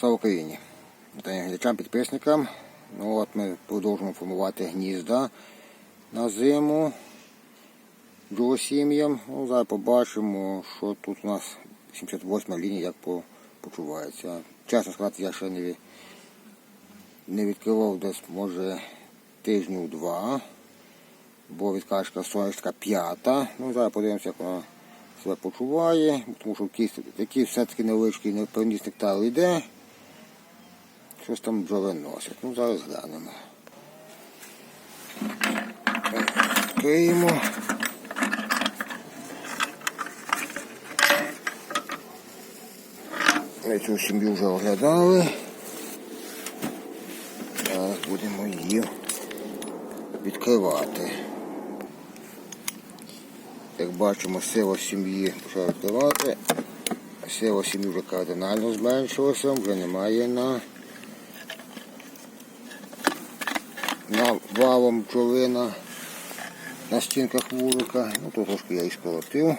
Слава Україні! Вітаю глядачам, підписникам. Ну от Ми продовжуємо формувати гнізда на зиму сім'ям. Ну, зараз побачимо, що тут у нас 78 лінія, як по- почувається. Чесно сказати, я ще не, не відкривав десь, може, тижнів два, бо відкачка сонячка п'ята. Ну, зараз подивимося, як вона себе почуває, тому що такий все-таки невеличкий не приніс нектар йде. Щось там бджоли носять. Ну, зараз глянемо. Відкриємо. Ми цю сім'ю вже оглядали. Зараз будемо її відкривати. Як бачимо, сила сім'ї почала відкривати. Сила сім'ї вже кардинально зменшилася, вже немає на, на валом бджолина на стінках вулика. Ну, то трошки я і.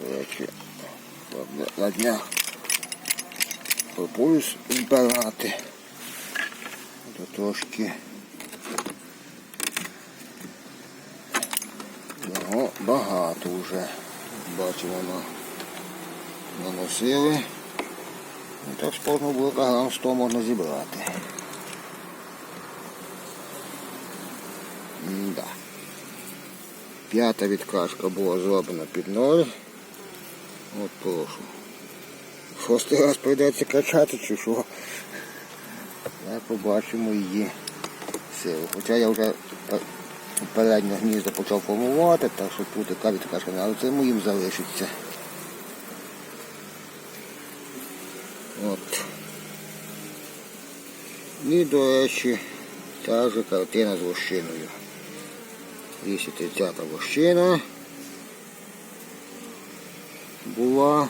До речі, на днях пропоюсь збирати. Трошки багато вже. Бачимо на наносили. Ну, так з кожного блока грам 100 можна зібрати. Да. П'ята відкашка була зроблена під ноль. От прошу. Шостий раз прийдеться качати чи що. Я побачимо її силу. Хоча я вже переднє гніздо почав формувати, так що тут яка відкашка, але це моїм залишиться. От. І, до речі, та же картина з лощиною. 230 лощина була.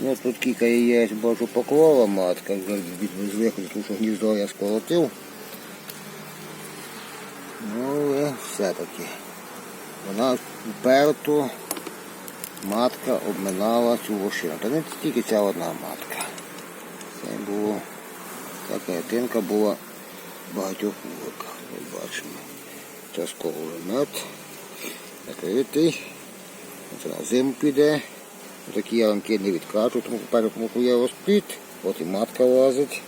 Ну, тут кілька яєць, бачу, поклала матка, вже від- з виходу, тому що гніздо я сколотив. Ну, все-таки. Вона вперто матка обминала цю лощину. Та не тільки ця одна матка. Це було, та картинка була в багатьох вуликах. Ми бачимо. Частковий мед. Закритий. Це на зиму піде. Такі я не відкачу, тому що є розпліт, от і матка лазить.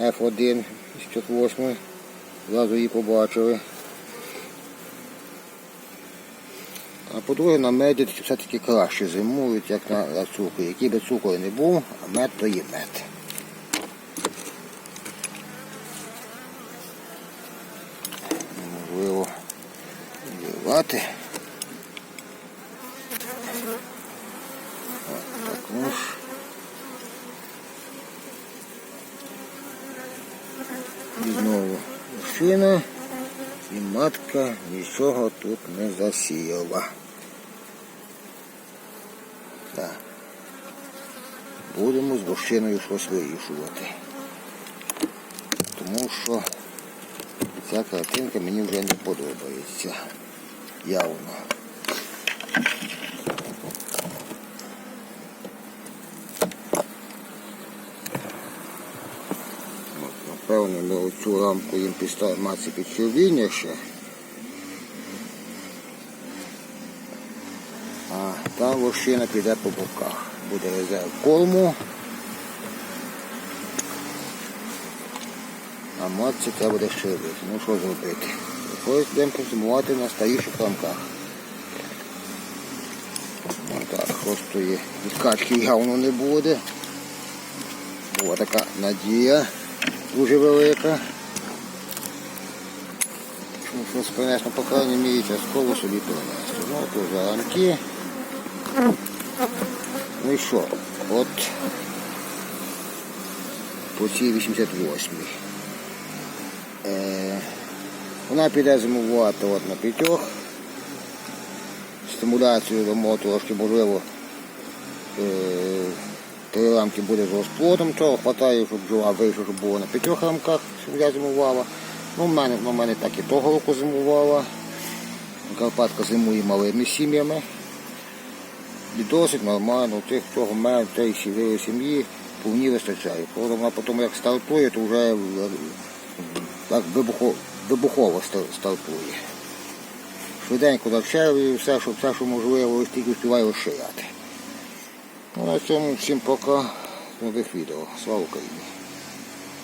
F1 з 48 зразу її побачили. А по-друге, на меді все-таки краще зимують, як на, цукрі. Який би цукор не був, мед то є мед. Неможливо вірвати. Також. Знову машина і матка нічого тут не засіяла. Так. Будемо з вощиною щось вирішувати. Тому що ця картинка мені вже не подобається. Явно. Напевно, ми оцю рамку їм підставимо маці під ще. А та лощина піде по боках. Буде резерв корму. А матці треба буде ще робити. Ну що зробити? Ось будемо консумувати на старіших рамках. Отак, шостої відкачки явно не буде. Була така надія дуже велика. Щось принесно, по крайній мірі, частково собі принести. Ну, то за рамки. Ну і що? От по цій 88 Е, вона піде зимувати от на п'ятьох. Стимуляцію дамо трошки, можливо, е, Три рамки буде з розплодом, цього хватає, щоб бджола вийшла, щоб було на п'ятьох рамках, щоб я зимувала. Ну, в мене, в мене так і того року зимувала. Карпатка зимує малими сім'ями. І досить нормально, тих, хто мене в тій сім'ї, повні вистачає. Коли вона потім як стартує, то вже е, так вибухо, вибухово стартує. Швиденько навчаю і все, що, все, що можливо, ось тільки співаю розширяти. Ну, на цьому всім пока. Нових відео. Слава Україні!